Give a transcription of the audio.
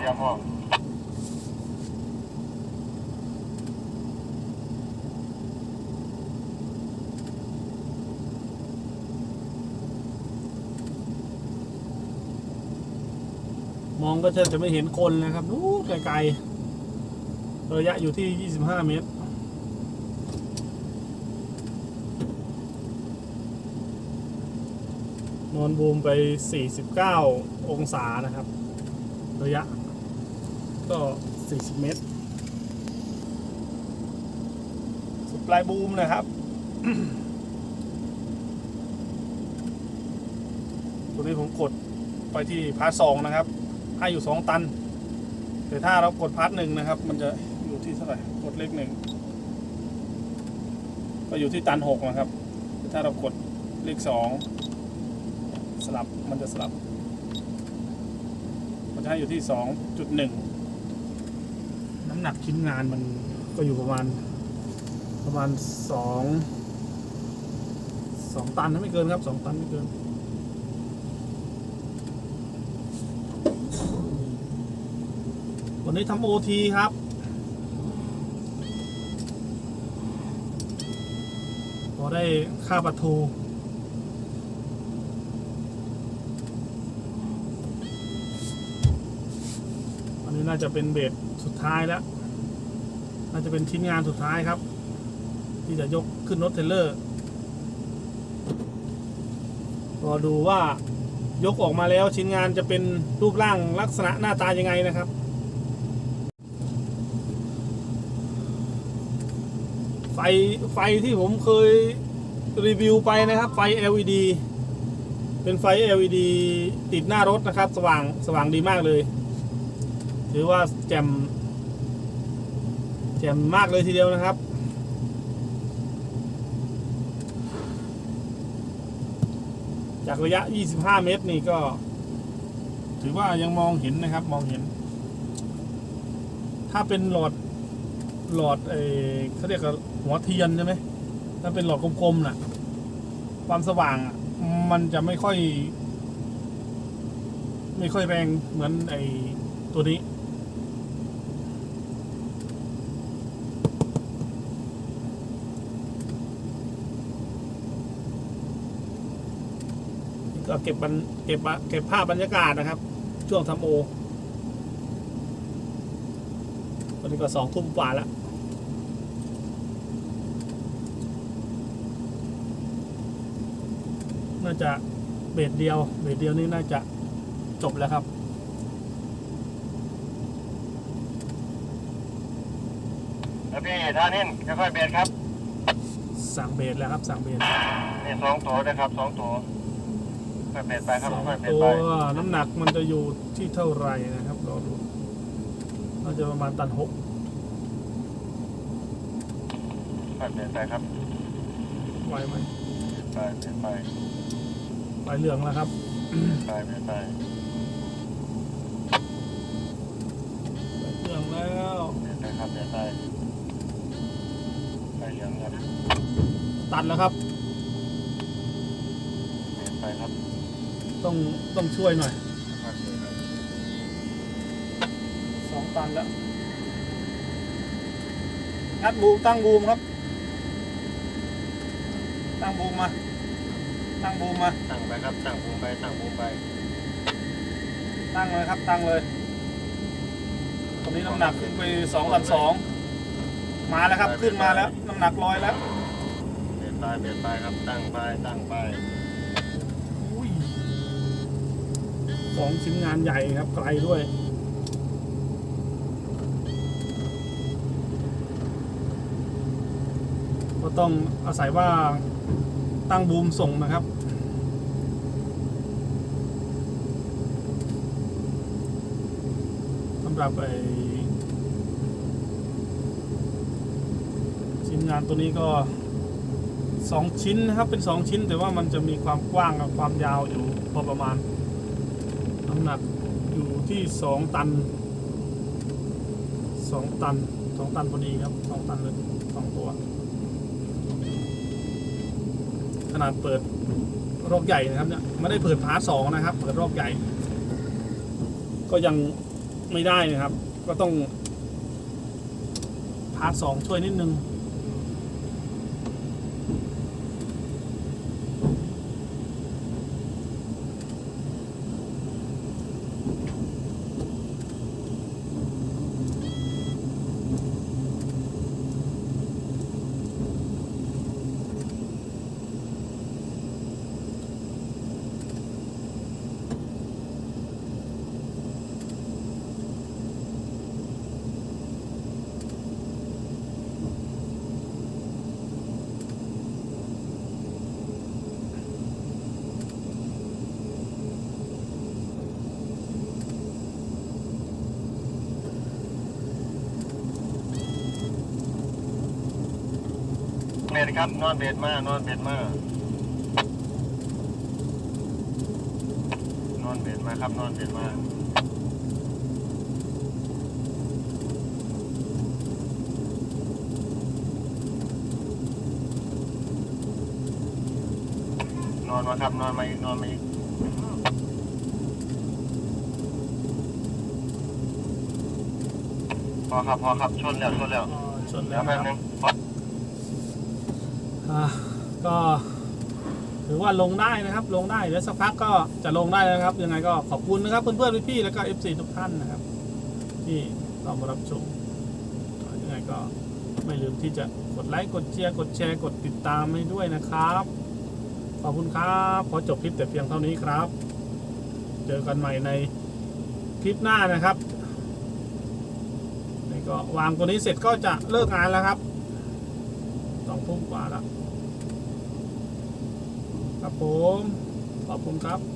เดียวพอมองก็จะจะไม่เห็นคนนะครับนู้ไกลๆ ระยะอยู่ที่ 25 เมตร นอนบูมไป 49 องศานะครับ ระยะ ก็ 40 เมตร สุดปลายบูมนะครับ ตัวนี้ผมกดไปที่พาร์ทสองนะครับให้อยู่ 2 ตัน แต่ถ้าเรากดพาร์ทหนึ่งนะครับ มันจะอยู่ที่เท่าไหร่ กดเลขหนึ่งก็อยู่ที่ตันหกนะครับแต่ถ้าเรากดเลขสองสลับมันจะสลับ มันจะให้อยู่ที่สองจุดหนึ่ง น้ำหนักชิ้นงานมันก็อยู่ประมาณ ประมาณสองสองตันนะไม่เกินครับสองตันไม่เกินวันนี้ทำโอทีครับพอได้ค่าประทู นี้น่าจะเป็นเบสสุดท้ายแล้ว น่าจะเป็นชิ้นงานสุดท้ายครับ ที่จะยกขึ้นรถเทรลเลอร์รอดูว่ายกออกมาแล้วชิ้นงานจะเป็นรูปร่างลักษณะหน้าตายังไงนะครับไฟไฟที่ผมเคยรีวิวไปนะครับ ไฟ LED เป็นไฟ LED ติดหน้ารถนะครับ สว่างสว่างดีมากเลย ถือว่าแจ่มแจ่มมากเลยทีเดียวนะครับ จากระยะ 25 เมตรนี่ก็ ถือว่ายังมองเห็นนะครับ มองเห็น ถ้าเป็นหลอดหลอดเอเขาเรียกว่าหัวเทียนใช่ไหมถ้าเป็นหลอดกลมๆน่ะ ความสว่างมันจะไม่ค่อย ไม่ค่อยแรงเหมือนไอตัวนี้ ก็เก็บบันเก็บอะเก็บภาพบรรยากาศนะครับ ช่วงทำโอตอนนี้ก็สองทุ่มกว่าแล้วน่าจะเบสเดียวเบสเดียวนี่น่าจะจบแล้วครับแล้วพี่ท่านินค่อยๆเบียดครับสั่งเบสแล้วครับสั่งเบสนี่สองตัวนะครับสองตัว ค่อยเบียดไปครับสองค่อยเบียดตัวไปน้ำหนักมันจะอยู่ที่เท่าไหร่นะครับรอดูน่าจะประมาณตันหกค่อยเบียดไปครับไหวไหมเบียดไปเบียดไปไหวเหลืองแล้วครับไปเบียดไปไหวเหลืองแล้วเบียดไปครับเบียดไปไปเหลืองครับตันแล้วครับเบียดไปครับ ต้องต้องช่วยหน่อยค่อยเบียดไปสองตันแล้วงัดบูมตั้งบูมครับ ตั้งบูมมา ตั้งบูมมา ตั้งไปครับ ตั้งบูมไป ตั้งบูมไป ตั้งเลยครับ ตั้งเลยตอนนี้น้ำหนักขึ้นไปสองตันสอง มาแล้วครับ ขึ้นมาแล้ว น้ำหนักร้อยแล้ว เบียดไปเบียดไปครับ ตั้งไป ตั้งไป ของชิ้นงานใหญ่ครับไกลด้วยก็ต้องอาศัยว่าตั้งบูมส่งนะครับสำหรับไอชิ้นงานตัวนี้ก็สองชิ้นนะครับเป็นสองชิ้นแต่ว่ามันจะมีความกว้างกับความยาวอยู่พอประมาณ น้ำหนักอยู่ที่สองตันสองตันสองตันพอดีครับสองตันเลยสองตัว ขนาดเปิดรอบใหญ่นะครับเนี่ยไม่ได้เปิดพาร์ทสองนะครับ เปิดรอบใหญ่ ก็ยังไม่ได้นะครับ ก็ต้องพาร์ทสองช่วยนิดนึง เบสครับ นอนเบสมากนอนเบสมากนอนเบสมาครับ นอนเบสมากนอนมาครับนอนมาอีกนอนมาอีกพอครับพอครับชนแล้วชนแล้วชนแล้แล้ววแป๊บนะคนึรับงพออ่า ก็ถือว่าลงได้นะครับ ลงได้เดี๋ยวสักพักก็จะลงได้นะครับ ยังไงก็ขอบคุณนะครับเพื่อนๆพี่ๆแล้วก็ FC ทุกท่านนะครับ ที่เรามารับชมยังไงก็ไม่ลืมที่จะกดไลค์กดเชียร์กดแชร์กดติดตามให้ด้วยนะครับ ขอบคุณครับขอจบคลิปแต่เพียงเท่านี้ครับ เจอกันใหม่ในคลิปหน้านะครับนี่ก็วางตัวนี้เสร็จก็จะเลิกงานแล้วครับ สองทุ่มกว่าแล้วครับผม ขอบคุณครับ